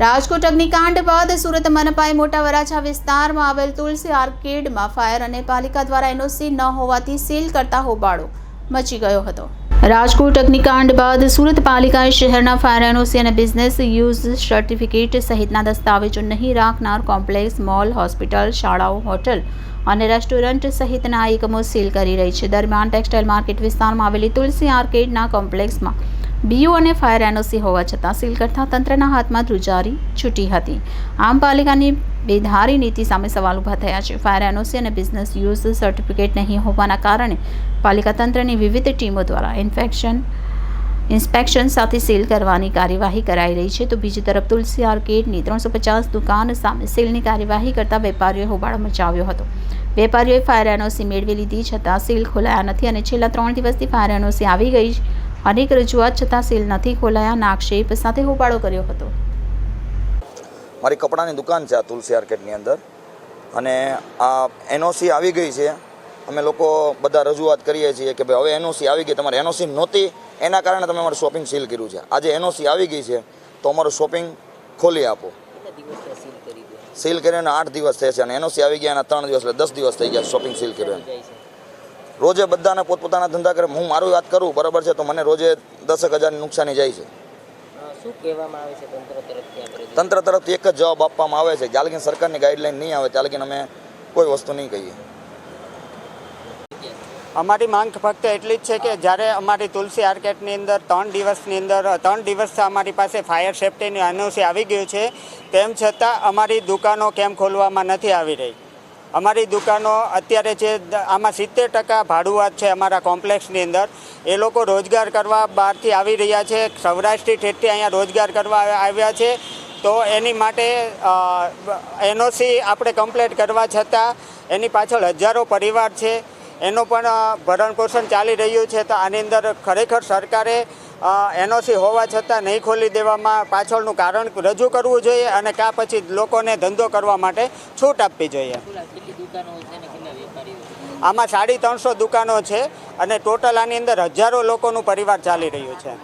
રાજકોટ અગ્નિકાંડ બાદ સુરત મનપાએ મોટા વરાછા વિસ્તારમાં આવેલ તુલસી આર્કેડમાં ફાયર અને પાલિકા દ્વારા એનઓસી ન હોવાથી સીલ કરતા હોબાળો મચી ગયો હતો. રાજકોટ અગ્નિકાંડ બાદ સુરત પાલિકાએ શહેરના ફાયર એનઓસી અને બિઝનેસ યુઝ સર્ટિફિકેટ સહિતના દસ્તાવેજો નહીં રાખનાર કોમ્પ્લેક્સ, મોલ, હોસ્પિટલ, શાળાઓ, હોટલ અને રેસ્ટોરન્ટ સહિતના એકમો સીલ કરી રહી છે. દરમિયાન ટેક્સટાઇલ માર્કેટ વિસ્તારમાં આવેલી તુલસી આર્કેડના કોમ્પ્લેક્સમાં બીયુ અને ફાયર એનઓસી હોવા છતાં સીલ કરતા તંત્રના હાથમાં ધ્રુજારી છૂટી હતી. આમ પાલિકાની બેધારી નીતિ સામે સવાલ ઊભા થયા છે. ફાયર એનઓસી અને બિઝનેસ યુઝ સર્ટિફિકેટ નહીં હોવાના કારણે પાલિકા તંત્રની વિવિધ ટીમો દ્વારા ઇન્ફેક્શન, ઇન્સ્પેક્શન સાથે સીલ કરવાની કાર્યવાહી કરાઈ રહી છે. તો બીજી તરફ તુલસી આર્કેડની ત્રણસો પચાસ દુકાન સામે સીલની કાર્યવાહી કરતા વેપારીઓએ હોબાળો મચાવ્યો હતો. વેપારીઓએ ફાયર એનઓસી મેળવી લીધી છતાં સીલ ખોલાયા નથી અને છેલ્લા ત્રણ દિવસથી ફાયર એનઓસી આવી ગઈ છે. અનેક રજૂઆત છતાં સીલ નથી ખોલાયાના આક્ષેપ સાથે હોબાળો કર્યો હતો. મારી કપડાની દુકાન છે આ તુલસી આર્કેટની અંદર. અને આ એનઓસી આવી ગઈ છે. અમે લોકો બધા રજૂઆત કરીએ છીએ કે ભાઈ હવે એનઓસી આવી ગઈ, તમારે એનઓસી નહોતી. એના કારણે તમે અમારું શોપિંગ સીલ કર્યું છે. આજે એનઓસી આવી ગઈ છે, તો અમારું શોપિંગ ખોલી આપો. સીલ કરીને આઠ દિવસ થયા છે અને એનઓસી આવી ગયા એના ત્રણ દિવસ એટલે દસ દિવસ થઈ ગયા શોપિંગ સીલ કર્યું. રોજે બધાને પોતપોતાના ધંધા કરે. હું મારું વાત કરું બરાબર છે? તો મને રોજે દસેક હજારની નુકસાની જાય છે. શું કહેવામાં આવે છે તંત્ર તરફથી એક જ જવાબ આપવામાં આવે છે. જ્યાં લગીન સરકારની ગાઈડલાઈન નહીં આવે ત્યાં લગીન અમે કોઈ વસ્તુ નહીં કહીએ. અમારી માંગ ફક્ત એટલી જ છે કે જ્યારે અમારી તુલસી આર્કેટની અંદર ત્રણ દિવસની અંદર ત્રણ દિવસથી અમારી પાસે ફાયર સેફ્ટીની એનઓસી આવી ગયું છે તેમ છતાં અમારી દુકાનો કેમ ખોલવામાં નથી આવી રહી? અમારી દુકાનો અત્યારે જે આમાં સિત્તેર ટકા ભાડુઆત છે અમારા કોમ્પ્લેક્સની અંદર. એ લોકો રોજગાર કરવા બહારથી આવી રહ્યા છે. સૌરાષ્ટ્રથી ઠેઠથી અહીંયા રોજગાર કરવા આવ્યા છે. તો એની માટે એનઓસી આપણે કમ્પ્લેટ કરવા છતાં એની પાછળ હજારો પરિવાર છે. એનું પણ ભરણ પોષણ ચાલી રહ્યું છે. તો આની અંદર ખરેખર સરકારે એનઓસી હોવા છતાં નહીં ખોલી દેવામાં પાછળનું કારણ રજૂ કરવું જોઈએ અને કાં પછી લોકોને ધંધો કરવા માટે છૂટ આપવી જોઈએ. આમાં સાડી ત્રણસો દુકાનો છે અને ટોટલ આની અંદર હજારો લોકોનું પરિવાર ચાલી રહ્યું છે.